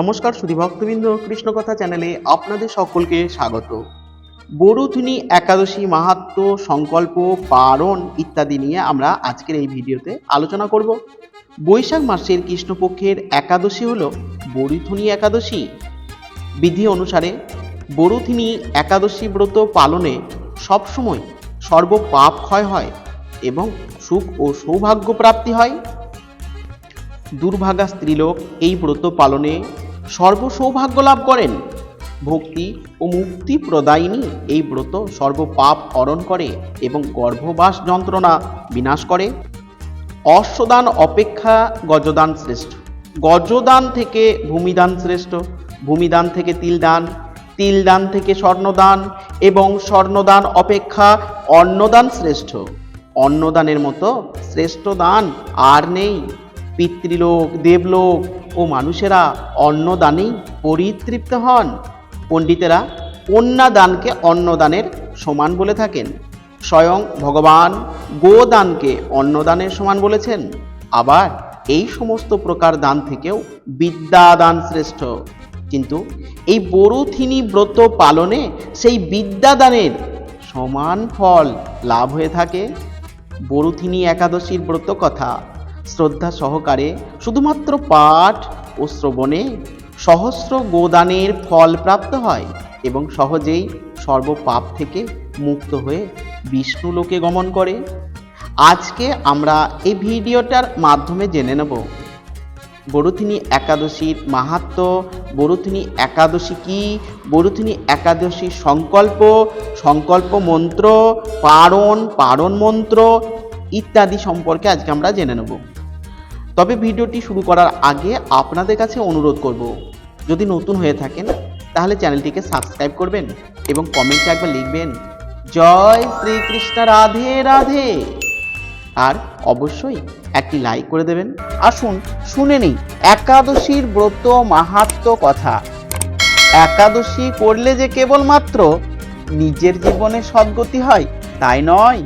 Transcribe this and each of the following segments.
নমস্কার সুধী ভক্তবৃন্দ, কৃষ্ণকথা চ্যানেলে আপনাদের সকলকে স্বাগত। বরুথুনি একাদশী মাহাত্ম সংকল্প পারণ ইত্যাদি নিয়ে আমরা আজকের এই ভিডিওতে আলোচনা করব। বৈশাখ মাসের কৃষ্ণপক্ষের একাদশী হল বরুথুনি একাদশী। বিধি অনুসারে বরুথিনী একাদশী ব্রত পালনে সবসময় সর্ব পাপ ক্ষয় হয় এবং সুখ ও সৌভাগ্য প্রাপ্তি হয়। দুর্ভাগা স্ত্রীলোক এই ব্রত পালনে সর্বসৌভাগ্য লাভ করেন। ভক্তি ও মুক্তি প্রদায়িনী এই ব্রত সর্বপাপ হরণ করে এবং গর্ভবাস যন্ত্রণা বিনাশ করে। অশ্বদান অপেক্ষা গজদান শ্রেষ্ঠ। গজদান থেকে ভূমিদান শ্রেষ্ঠ। ভূমিদান থেকে তিলদান তিলদান থেকে স্বর্ণদান এবং স্বর্ণদান অপেক্ষা অন্নদান শ্রেষ্ঠ। অন্নদানের মতো শ্রেষ্ঠ দান আর নেই। পিতৃলোক, দেবলোক ও মানুষেরা অন্নদানেই পরিতৃপ্ত হন। পণ্ডিতেরা কন্যাদানকে অন্নদানের সমান বলে থাকেন। স্বয়ং ভগবান গোদানকে অন্নদানের সমান বলেছেন। আবার এই সমস্ত প্রকার দান থেকেও বিদ্যাদান শ্রেষ্ঠ। কিন্তু এই বরুথিনী ব্রত পালনে সেই বিদ্যাদানের সমান ফল লাভ হয়ে থাকে। বরুথিনী একাদশীর ব্রত কথা শ্রদ্ধা সহকারে শুধুমাত্র পাঠ ও শ্রবণে সহস্র গোদানের ফল প্রাপ্ত হয় এবং সহজেই সর্বপাপ থেকে মুক্ত হয়ে বিষ্ণু লোকে গমন করে। আজকে আমরা এই ভিডিওটার মাধ্যমে জেনে নেব, বরুথিনী একাদশীর মাহাত্ম, বরুথিনী একাদশী কি, বরুথিনী একাদশীর সংকল্প সংকল্প মন্ত্র, পারণ পারণ মন্ত্র ইত্যাদি সম্পর্কে আজকে আমরা জেনে নেব। তবে ভিডিওটি শুরু করার আগে আপনাদের কাছে অনুরোধ করব, যদি নতুন হয়ে থাকেন, তাহলে চ্যানেলটিকে সাবস্ক্রাইব করবেন এবং কমেন্টে একবার লিখবেন, জয় শ্রীকৃষ্ণ রাধে রাধে। আর অবশ্যই একটি লাইক করে দেবেন। আসুন, শুনে নিই, একাদশীর ব্রত মাহাত্ম কথা। একাদশী করলে যে কেবলমাত্র নিজের জীবনে সদ্গতি হয়, তাই নয়।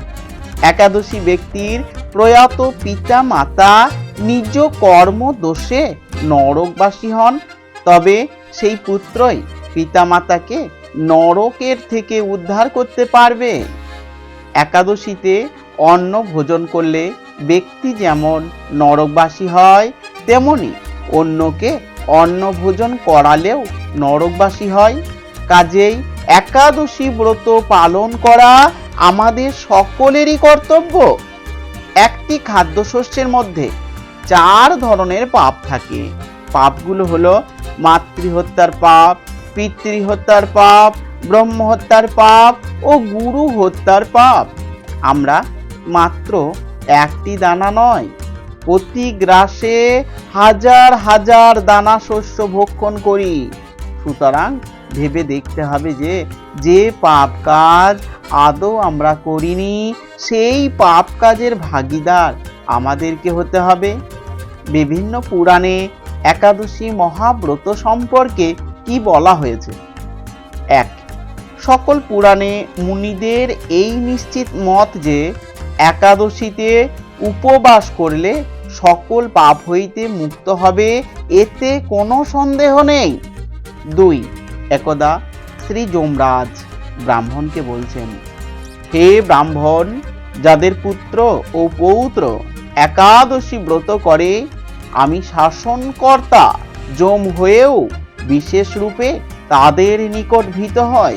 একাদশী ব্যক্তির প্রয়াত পিতা মাতা নিজ কর্ম দোষে নরকবাসী হন। তবে সেই পুত্রই পিতামাতাকে নরকের থেকে উদ্ধার করতে পারবে। একাদশীতে অন্ন ভোজন করলে ব্যক্তি যেমন নরকবাসী হয়, তেমনি অন্যকে অন্ন ভোজন করালেও নরকবাসী হয়। কাজেই একাদশী ব্রত পালন করা আমাদের সকলেরই কর্তব্য। একটি খাদ্যশস্যের মধ্যে চার ধরনের পাপ থাকে। পাপগুলো হলো মাতৃহত্যার পাপ, পিতৃহত্যার পাপ, ব্রহ্মহত্যার পাপ ও গুরু হত্যার পাপ। আমরা মাত্র একটি দানা নয় প্রতি গ্রাসে হাজার হাজার দানা শস্য ভক্ষণ করি। সুতরাং ভেবে দেখতে হবে যে যে পাপ কাজ আদৌ আমরা করিনি সেই পাপ কাজের ভাগিদার আমাদেরকে হতে হবে। বিভিন্ন পুরাণে একাদশী মহাব্রত সম্পর্কে কি বলা হয়েছে? এক, সকল পুরাণে মুনিদের এই নিশ্চিত মত যে একাদশীতে উপবাস করলে সকল পাপ হইতে মুক্ত হবে, এতে কোনো সন্দেহ নেই। দুই, একদা শ্রী যমরাজ ব্রাহ্মণকে বলছেন, হে ব্রাহ্মণ, যাদের পুত্র ও পৌত্র একাদশী ব্রত করে, আমি শাসনকর্তা যম হয়েও বিশেষ রূপে তাদের নিকট ভীত হয়।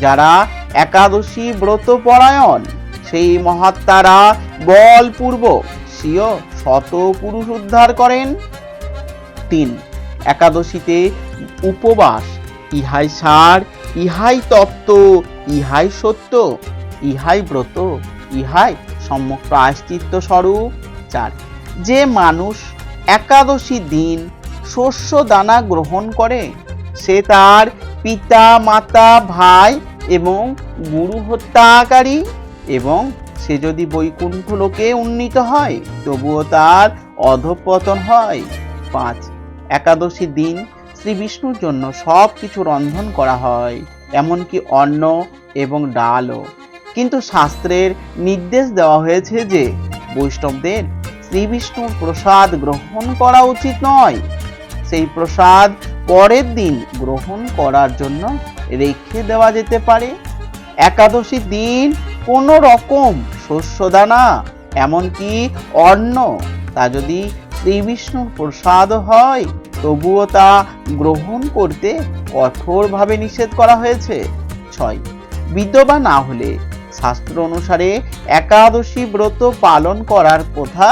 যারা একাদশী ব্রত পরায়ণ, সেই মহাত্মারা বলপূর্বক স্বীয় শত পুরুষ উদ্ধার করেন। তিন, একাদশীতে উপবাস, ইহাই সার ইহাই তত্ত্ব ইহাই সত্য, ইহাই ব্রত, ইহাই সম্যক প্রায়শ্চিত্ত স্বরূপ। চার, যে মানুষ একাদশী দিন শস্য দানা গ্রহণ করে, সে তার পিতা, মাতা, ভাই এবং গুরু হত্যাকারী এবং সে যদি বৈকুণ্ঠ লোকে উন্নীত হয়, তবুও তার অধপতন হয়। পাঁচ, একাদশী দিন শ্রী বিষ্ণুর জন্য সব কিছু রন্ধন করা হয়, এমনকি অন্ন এবং ডালও। কিন্তু শাস্ত্রের নির্দেশ দেওয়া হয়েছে যে, বৈষ্ণবদের শ্রী বিষ্ণুর প্রসাদ গ্রহণ করা উচিত নয়। সেই প্রসাদ পরের দিন গ্রহণ করার জন্য রেখে দেওয়া যেতে পারে। একাদশী দিন কোনো রকম শস্যদানা, এমনকি অন্ন, তা যদি শ্রী বিষ্ণুর প্রসাদ হয় তবুও তা গ্রহণ করতে কঠোরভাবে নিষেধ করা হয়েছে। ছয়, বিধবা না হলে শাস্ত্র অনুসারে একাদশী ব্রত পালন করার কথা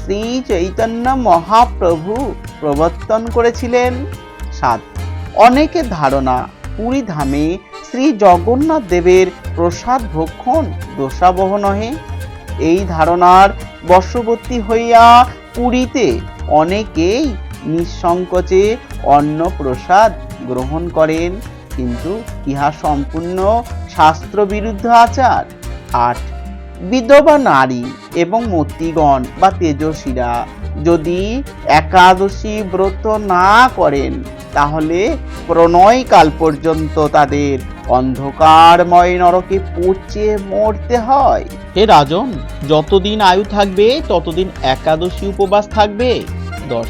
শ্রী চৈতন্য মহাপ্রভু প্রবর্তন করেছিলেন। সাত অনেকের ধারণা পুরী ধামে শ্রী জগন্নাথ দেবের প্রসাদ ভক্ষণ দোষাবহ নহে। এই ধারণার বশবর্তী হইয়া পুরীতে অনেকেই নিঃসংকোচে অন্ন প্রসাদ গ্রহণ করেন। কিন্তু ইহা সম্পূর্ণ শাস্ত্রবিরুদ্ধ আচার। আট। বিধবা নারী এবং মতিগণ বা তেজস্বীরা যদি একাদশী ব্রত না করেন, তাহলে প্রণয়কাল পর্যন্ত তাদের অন্ধকারময় নরকে পচে মরতে হয়। হে রাজন, যতদিন আয়ু থাকবে, ততদিন একাদশী উপবাস থাকবে। দশ।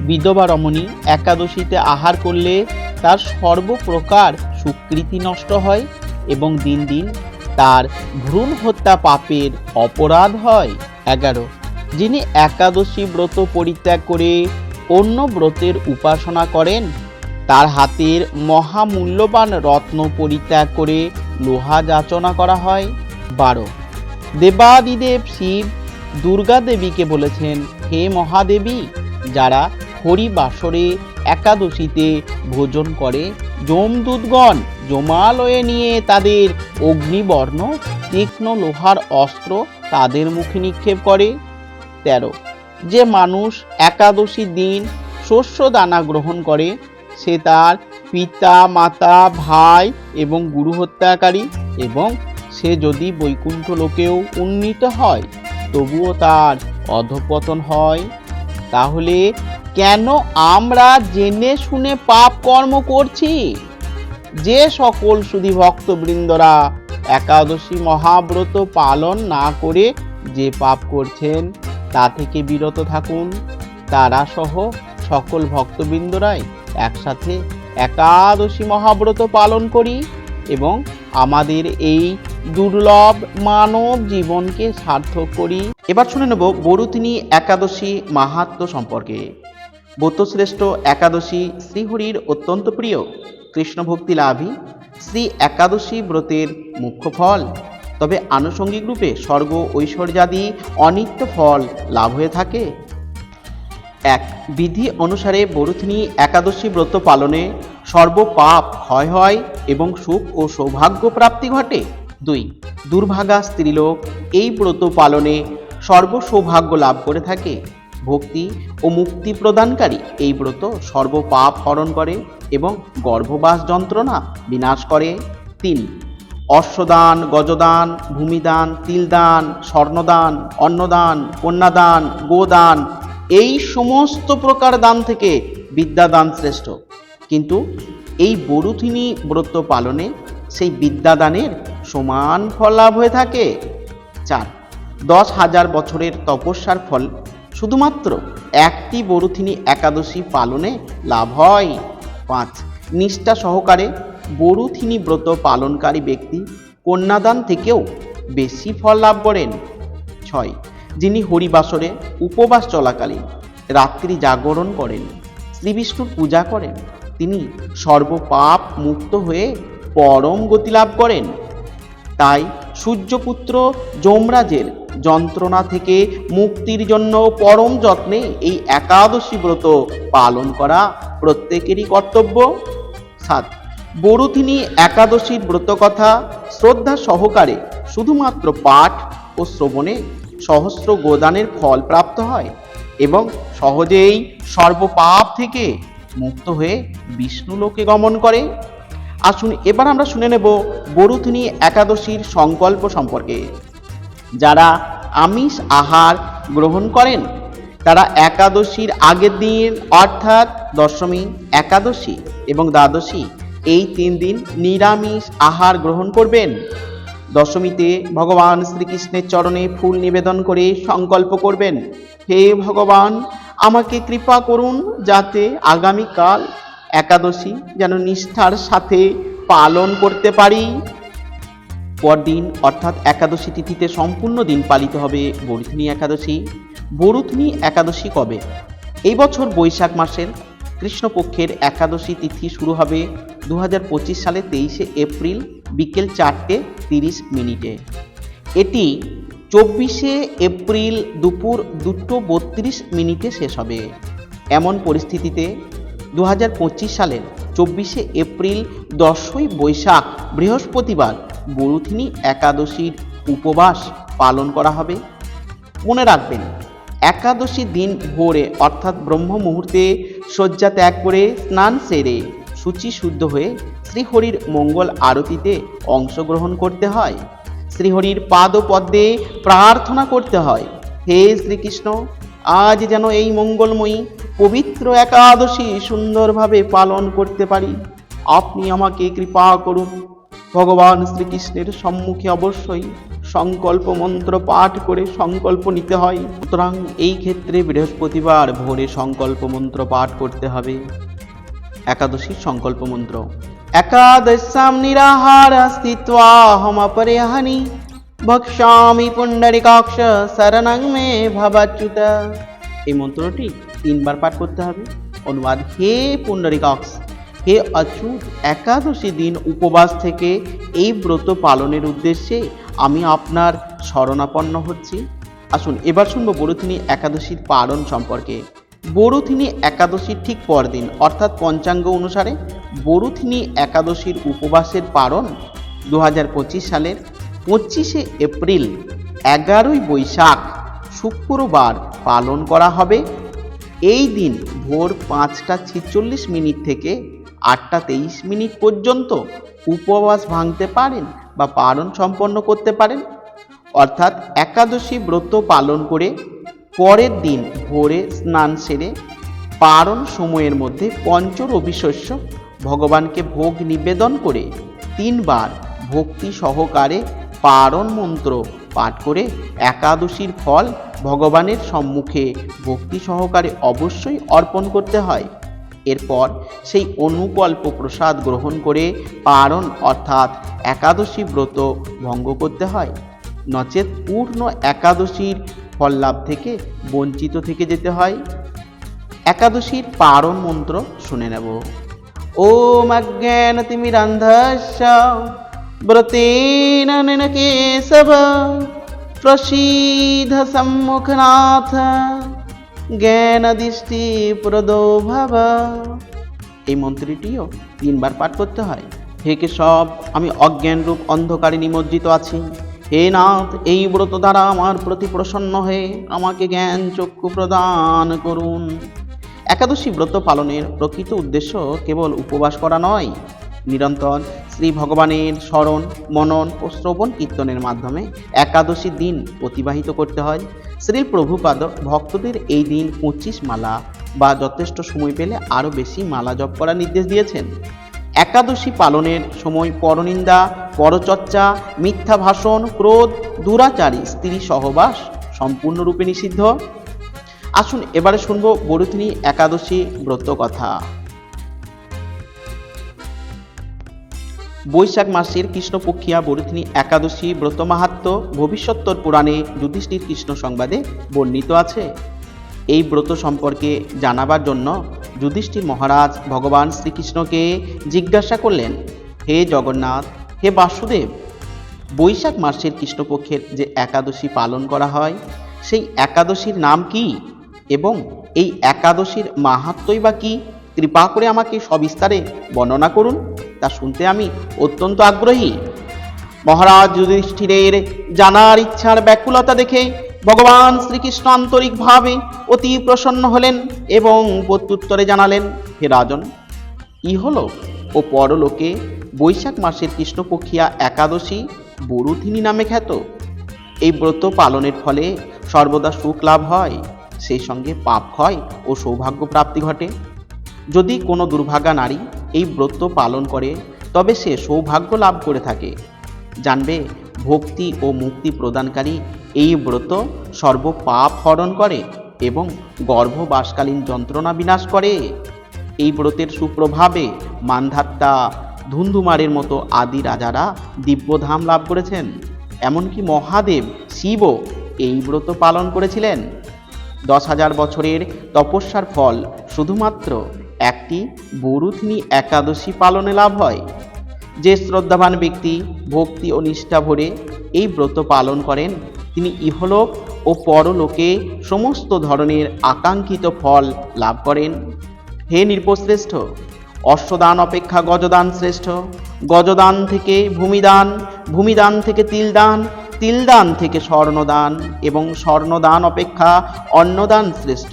বিধবা রমণী একাদশীতে আহার করলে তার সর্বপ্রকার সুকৃতি নষ্ট হয় এবং দিন দিন তার ভ্রূণ হত্যা পাপের অপরাধ হয়। এগারো। যিনি একাদশী ব্রত পরিত্যাগ করে অন্য ব্রতের উপাসনা করেন, তার হাতের মহামূল্যবান রত্ন পরিত্যাগ করে লোহা যাচনা করা হয়। বারো। দেবাদিদেব শিব দুর্গা দেবীকে বলেছেন, হে মহাদেবী, যারা হরিবাসরে একাদশীতে ভোজন করে। যমদূতগণ জমালয়ে নিয়ে তাদের অগ্নিবর্ণ, তীক্ষ্ণ লোহার অস্ত্র তাদের মুখে নিক্ষেপ করে। তেরো। যে মানুষ একাদশী দিন শস্য দানা গ্রহণ করে, সে তার পিতা, মাতা, ভাই এবং গুরু হত্যাকারী এবং সে যদি বৈকুণ্ঠ লোকেও উন্নীত হয়, তবুও তার অধপতন হয়। তাহলে কেন আমরা জেনে শুনে পাপ কর্ম করছি? যে সকল সুধী ভক্তবৃন্দরা একাদশী মহাব্রত পালন না করে যে পাপ করছেন, তা থেকে বিরত থাকুন। তারা সহ সকল ভক্তবৃন্দরাই একসাথে একাদশী মহাব্রত পালন করি এবং আমাদের এই দুর্লভ মানব জীবনকে সার্থক করি। এবার শুনে নেব বরুতিনী একাদশী মাহাত্ম সম্পর্কে। ব্রতশ্রেষ্ঠ একাদশী শ্রীহরির অত্যন্ত প্রিয় কৃষ্ণ ভক্তি লাভই শ্রী একাদশী ব্রতের মুখ্য ফল। তবে আনুষঙ্গিক রূপে স্বর্গ ঐশ্বর্যাদি অনিত্য ফল লাভ হয়ে থাকে। এক, বিধি অনুসারে বরুথিনী একাদশী ব্রত পালনে সর্বপাপ ক্ষয় হয় এবং সুখ ও সৌভাগ্য প্রাপ্তি ঘটে। দুই, দুর্ভাগা স্ত্রীলোক এই ব্রত পালনে সর্বসৌভাগ্য লাভ করে থাকে। ভক্তি ও মুক্তি প্রদানকারী এই ব্রত সর্বপাপ হরণ করে এবং গর্ভবাস যন্ত্রণা বিনাশ করে। তিন, অশ্বদান, গজদান, ভূমিদান, তিলদান, স্বর্ণদান, অন্নদান, কন্যাদান, গোদান এই সমস্ত প্রকার দান থেকে বিদ্যাদান শ্রেষ্ঠ। কিন্তু এই বরুথিনী ব্রত পালনে সেই বিদ্যাদানের সমান ফল লাভ হয়ে থাকে। চার, দশ হাজার বছরের তপস্যার ফল শুধুমাত্র একটি বরুথিনী একাদশী পালনে লাভ হয়। পাঁচ, নিষ্ঠা সহকারে বরুথিনী ব্রত পালনকারী ব্যক্তি কন্যাদান থেকেও বেশি ফল লাভ করেন। ছয়, যিনি হরিবাসরে উপবাস চলাকালীন রাত্রি জাগরণ করেন, শ্রীবিষ্ণুর পূজা করেন, তিনি সর্বপাপ মুক্ত হয়ে পরম গতি লাভ করেন। তাই সূর্যপুত্র যমরাজের যন্ত্রণা থেকে মুক্তির জন্য পরম যত্নে এই একাদশী ব্রত পালন করা প্রত্যেকেরই কর্তব্য। সাত, বরুথিনী একাদশীর ব্রতকথা শ্রদ্ধা সহকারে শুধুমাত্র পাঠ ও শ্রবণে সহস্র গোদানের ফল প্রাপ্ত হয় এবং সহজেই সর্বপাপ থেকে মুক্ত হয়ে বিষ্ণুলোকে গমন করে। আসুন, এবার আমরা শুনে নেব বরুথিনী একাদশীর সংকল্প সম্পর্কে। যারা আমিষ আহার গ্রহণ করেন, তারা একাদশীর আগের দিন, অর্থাৎ দশমী, একাদশী এবং দ্বাদশী, এই তিন দিন নিরামিষ আহার গ্রহণ করবেন। দশমীতে ভগবান শ্রীকৃষ্ণের চরণে ফুল নিবেদন করে সংকল্প করবেন, হে ভগবান, আমাকে কৃপা করুন যাতে আগামীকাল একাদশী যেন নিষ্ঠার সাথে পালন করতে পারি। পরদিন, অর্থাৎ একাদশী তিথিতে সম্পূর্ণ দিন পালিত হবে বরুথিনী একাদশী। বরুথিনী একাদশী কবে? এই বছর বৈশাখ মাসের কৃষ্ণপক্ষের একাদশী তিথি শুরু হবে দু হাজার পঁচিশ সালে তেইশে এপ্রিল বিকেল চারটে তিরিশ মিনিটে। এটি চব্বিশে এপ্রিল দুপুর দুটো বত্রিশ মিনিটে শেষ হবে। এমন পরিস্থিতিতে দু হাজার পঁচিশ সালের চব্বিশে এপ্রিল দশই বৈশাখ বৃহস্পতিবার বরুথিনী একাদশীর উপবাস পালন করা হবে। মনে রাখবেন, একাদশী দিন ভোরে অর্থাৎ ব্রহ্ম মুহূর্তে শয্যা ত্যাগ করে স্নান সেরে সূচি শুদ্ধ হয়ে শ্রীহরির মঙ্গল আরতিতে অংশগ্রহণ করতে হয়। শ্রীহরির পাদপদ্মে প্রার্থনা করতে হয়, হে শ্রীকৃষ্ণ, আজ যেন এই মঙ্গলময়ী পবিত্র একাদশী সুন্দরভাবে পালন করতে পারি। আপনি আমাকে কৃপা করুন। ভগবান শ্রীকৃষ্ণের সম্মুখে অবশ্যই সংকল্প মন্ত্র পাঠ করে সংকল্প নিতে হয়। সুতরাং এই ক্ষেত্রে বৃহস্পতিবার ভোরে সংকল্প মন্ত্র পাঠ করতে হবে। একাদশীর সংকল্প মন্ত্র। একাদশাম নিরাহার স্থিত্বা হম অপরিহানি। ভক্ষ্যামি পুণ্ডরিকাক্ষ শরণং মে ভবাচ্যুত। এই মন্ত্রটি তিনবার পাঠ করতে হবে। অনুবাদ, হে পুণ্ডরিকাক্ষ হে অচ্যুত একাদশী দিন উপবাস থেকে এই ব্রত পালনের উদ্দেশ্যে আমি আপনার শরণাপন্ন হচ্ছি। আসুন, এবার শুনব বরুথিনী একাদশীর পালন সম্পর্কে। বরুথিনী একাদশীর ঠিক পরদিন, অর্থাৎ পঞ্চাঙ্গ অনুসারে বরুথিনী একাদশীর উপবাসের পালন দু হাজার পঁচিশ সালের পঁচিশে এপ্রিল এগারোই বৈশাখ শুক্রবার পালন করা হবে। এই দিন ভোর পাঁচটা ছেচল্লিশ মিনিট থেকে আটটা তেইশ মিনিট পর্যন্ত উপবাস ভাঙতে পারেন বা পালন সম্পন্ন করতে পারেন। অর্থাৎ একাদশী ব্রত পালন করে পরের দিন ভোরে স্নান সেরে পারণ সময়ের মধ্যে পঞ্চ রবিশস্য ভগবানকে ভোগ নিবেদন করে তিনবার ভক্তি সহকারে পারণ মন্ত্র পাঠ করে একাদশীর ফল ভগবানের সম্মুখে ভক্তি সহকারে অবশ্যই অর্পণ করতে হয়। এরপর সেই অনুকল্প প্রসাদ গ্রহণ করে পারণ অর্থাৎ একাদশী ব্রত ভঙ্গ করতে হয়। নচেত পূর্ণ একাদশীর ফল লাভ থেকে বঞ্চিত থেকে যেতে হয়। একাদশীর পারণ মন্ত্র শুনে নেব। ওম অজ্ঞান ব্রতেন কেশব প্রসীধ সম্মুখনাথ জ্ঞানদৃষ্টি প্রদো ভব এই মন্ত্রটিও তিনবার পাঠ করতে হয়। হে কেশব, আমি অজ্ঞান রূপ অন্ধকারে নিমজ্জিত আছি। হে নাথ, এই ব্রত দ্বারা আমার প্রতি প্রসন্ন হয়ে আমাকে জ্ঞান চক্ষু প্রদান করুন। একাদশী ব্রত পালনের প্রকৃত উদ্দেশ্য কেবল উপবাস করা নয়, নিরন্তর শ্রী ভগবানের স্মরণ, মনন ও শ্রবণ কীর্তনের মাধ্যমে একাদশী দিন অতিবাহিত করতে হয়। শ্রী প্রভুপাদ ভক্তদের এই দিন পঁচিশ মালা বা যথেষ্ট সময় পেলে আরও বেশি মালা জপ করার নির্দেশ দিয়েছেন। একাদশী পালনের সময় পরনিন্দা, পরচর্চা, মিথ্যা ভাষণ, ক্রোধ, দুরাচারী, স্ত্রী সহবাস সম্পূর্ণরূপে নিষিদ্ধ। আসুন এবারে শুনব বরুথিনী একাদশী ব্রত কথা বৈশাখ মাসের কৃষ্ণপক্ষিয়া বরুথিনী একাদশী ব্রত মাহাত্ম ভবিষ্যত্তর পুরাণে যুধিষ্ঠির কৃষ্ণ সংবাদে বর্ণিত আছে। এই ব্রত সম্পর্কে জানাবার জন্য যুধিষ্ঠির মহারাজ ভগবান শ্রীকৃষ্ণকে জিজ্ঞাসা করলেন, হে জগন্নাথ, হে বাসুদেব, বৈশাখ মাসের কৃষ্ণপক্ষের যে একাদশী পালন করা হয়, সেই একাদশীর নাম কি? এবং এই একাদশীর মাহাত্মই বা কি? কৃপা করে আমাকে সবিস্তারে বর্ণনা করুন। তা শুনতে আমি অত্যন্ত আগ্রহী। মহারাজ যুধিষ্ঠিরের জানার ইচ্ছার ব্যাকুলতা দেখে ভগবান শ্রীকৃষ্ণ আন্তরিকভাবে অতি প্রসন্ন হলেন এবং প্রত্যুত্তরে জানালেন, হে রাজন ইহলোক ও পরলোকে বৈশাখ মাসের কৃষ্ণপক্ষিয়া একাদশী বরুথিনী নামে খ্যাত। এই ব্রত পালনের ফলে সর্বদা সুখ লাভ হয়, সেই সঙ্গে পাপ ক্ষয় ও সৌভাগ্য প্রাপ্তি ঘটে। যদি কোনো দুর্ভাগা নারী এই ব্রত পালন করে, তবে সে সৌভাগ্য লাভ করে থাকে। জানবে, ভক্তি ও মুক্তি প্রদানকারী এই ব্রত সর্বপাপ হরণ করে এবং গর্ভবাসকালীন যন্ত্রণা বিনাশ করে। এই ব্রতের সুপ্রভাবে মানধাত্তা, ধুন্ধুমারের মতো আদি রাজারা দিব্যধাম লাভ করেছেন। এমনকি মহাদেব শিবও এই ব্রত পালন করেছিলেন। দশ হাজার বছরের তপস্যার ফল শুধুমাত্র একটি বরুথিনী একাদশী পালনে লাভ হয়। যে শ্রদ্ধাবান ব্যক্তি ভক্তি ও নিষ্ঠা ভরে এই ব্রত পালন করেন, তিনি ইহলোক ও পরলোকে সমস্ত ধরনের আকাঙ্ক্ষিত ফল লাভ করেন। হে নৃপশ্রেষ্ঠ অশ্বদান অপেক্ষা গজদান শ্রেষ্ঠ। গজদান থেকে ভূমিদান ভূমিদান থেকে তিলদান তিলদান থেকে স্বর্ণদান এবং স্বর্ণদান অপেক্ষা অন্নদান শ্রেষ্ঠ।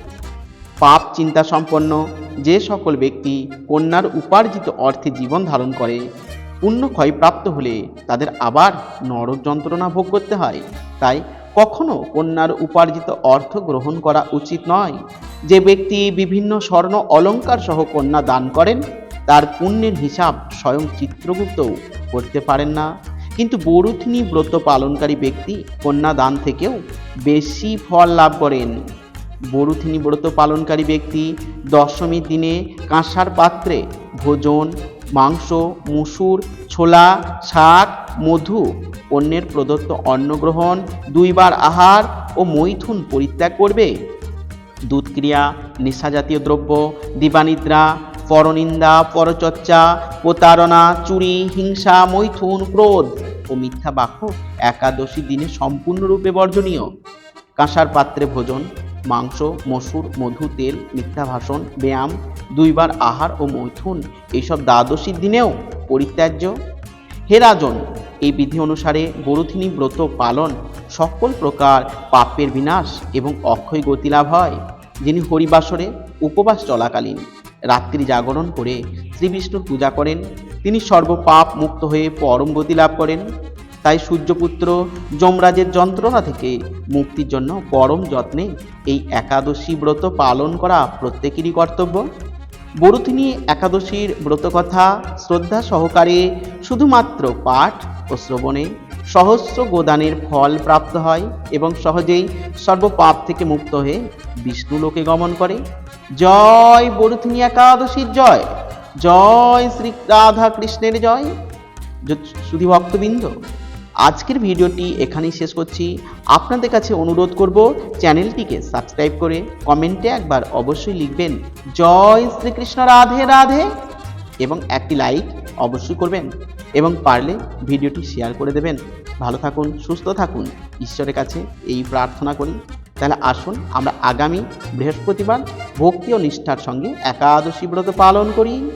পাপ চিন্তা সম্পন্ন যে সকল ব্যক্তি কন্যার উপার্জিত অর্থে জীবন ধারণ করে, পুণ্য ক্ষয়প্রাপ্ত হলে তাদের আবার নরক যন্ত্রণা ভোগ করতে হয়। তাই কখনো কন্যার উপার্জিত অর্থ গ্রহণ করা উচিত নয়। যে ব্যক্তি বিভিন্ন স্বর্ণ অলঙ্কার সহ কন্যা দান করেন, তার পুণ্যের হিসাব স্বয়ং চিত্রগুপ্তও করতে পারেন না। কিন্তু বরুথিনী ব্রত পালনকারী ব্যক্তি কন্যা দান থেকেও বেশি ফল লাভ করেন। বরুথিনী ব্রত পালনকারী ব্যক্তি দশমীর দিনে কাঁসার পাত্রে ভোজন, মাংস, মুসুর, ছোলা, শাক, মধু, অন্যের প্রদত্ত অন্নগ্রহণ দুইবার আহার ও মৈথুন পরিত্যাগ করবে। দুধক্রিয়া, নেশাজাতীয় দ্রব্য, দিবানিদ্রা, পরনিন্দা, পরচর্চা, প্রতারণা, চুরি, হিংসা, মৈথুন, ক্রোধ ও মিথ্যা বাক্য একাদশী দিনে সম্পূর্ণরূপে বর্জনীয়। কাঁসার পাত্রে ভোজন মাংস, মসুর, মধু, তেল, মিথ্যা ভাষণ, ব্যায়াম, দুইবার আহার ও মৈথুন, এইসব দ্বাদশীর দিনেও পরিত্যাজ্য। হে রাজন, এই বিধি অনুসারে বরুথিনী ব্রত পালন সকল প্রকার পাপের বিনাশ এবং অক্ষয় গতি লাভ হয়, যিনি হরিবাসরে উপবাস চলাকালীন রাত্রি জাগরণ করে শ্রীবিষ্ণুর পূজা করেন, তিনি সর্বপাপ মুক্ত হয়ে পরম গতি লাভ করেন। তাই সূর্যপুত্র যমরাজের যন্ত্রণা থেকে মুক্তির জন্য পরম যত্নে এই একাদশী ব্রত পালন করা প্রত্যেকেরই কর্তব্য। বরুথিনী একাদশীর ব্রতকথা শ্রদ্ধা সহকারে শুধুমাত্র পাঠ ও শ্রবণে সহস্র গোদানের ফল প্রাপ্ত হয় এবং সহজেই সর্বপাপ থেকে মুক্ত হয়ে বিষ্ণুলোকে গমন করে। জয় বরুথিনী একাদশীর জয়! জয় শ্রী রাধা কৃষ্ণের জয়! শুধু ভক্তবৃন্দ আজকের ভিডিওটি এখানেই শেষ করছি। আপনাদের কাছে অনুরোধ করব, চ্যানেলটিকে সাবস্ক্রাইব করে কমেন্টে একবার অবশ্যই লিখবেন, জয় শ্রীকৃষ্ণ রাধে রাধে, এবং একটি লাইক অবশ্যই করবেন এবং পারলে ভিডিওটি শেয়ার করে দেবেন। ভালো থাকুন, সুস্থ থাকুন, ঈশ্বরের কাছে এই প্রার্থনা করি। তাহলে আসুন, আমরা আগামী বৃহস্পতিবার ভক্তি ও নিষ্ঠার সঙ্গে একাদশী ব্রত পালন করি।